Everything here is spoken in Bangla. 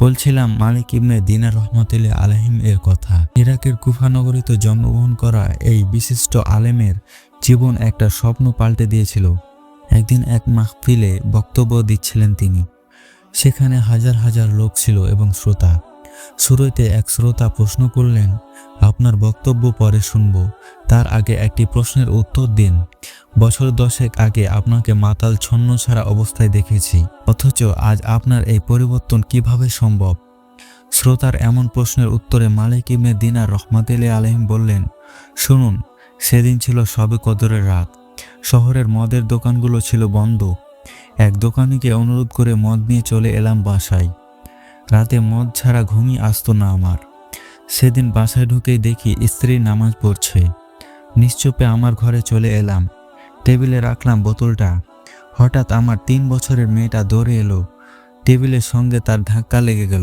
বলছিলাম, মালিক ইবনে দিনা রহমতুল্লি আলহিম এর কথা। ইরাকের কুফানগরীতে জন্মগ্রহণ করা এই বিশিষ্ট আলেমের জীবন একটা স্বপ্ন পাল্টে দিয়েছিল। একদিন এক মাহফিলে বক্তব্য দিচ্ছিলেন তিনি। সেখানে হাজার হাজার লোক ছিল এবং শ্রোতা। শুরুতে এক শ্রোতা প্রশ্ন করলেন আপনার বক্তব্য পরে শুনব। তার আগে একটি প্রশ্নের উত্তর দিন। বছর দশেক আগে আপনাকে মাতাল ছন্ন ছাড়া অবস্থায় দেখেছি। অথচ আজ আপনার এই পরিবর্তন কীভাবে সম্ভব? শ্রোতার এমন প্রশ্নের উত্তরে মালিক ইবনে দিনার রহমাতুল্লাহ আলহিম বললেন, শুনুন, সেদিন ছিল সবে কদরের রাত। শহরের মদের দোকানগুলো ছিল বন্ধ। এক দোকানিকে অনুরোধ করে মদ নিয়ে চলে এলাম বাসায়। রাতে মদ ছাড়া ঘুমই আসতো না আমার। সেদিন বাসায় ঢুকেই দেখি স্ত্রী নামাজ পড়ছে। নিশ্চুপে আমার ঘরে চলে এলাম। টেবিলে রাখলাম বোতলটা। হঠাৎ আমার তিন বছরের মেয়েটা দৌড়ে এলো। টেবিলের সঙ্গে তার ধাক্কা লেগে গেল।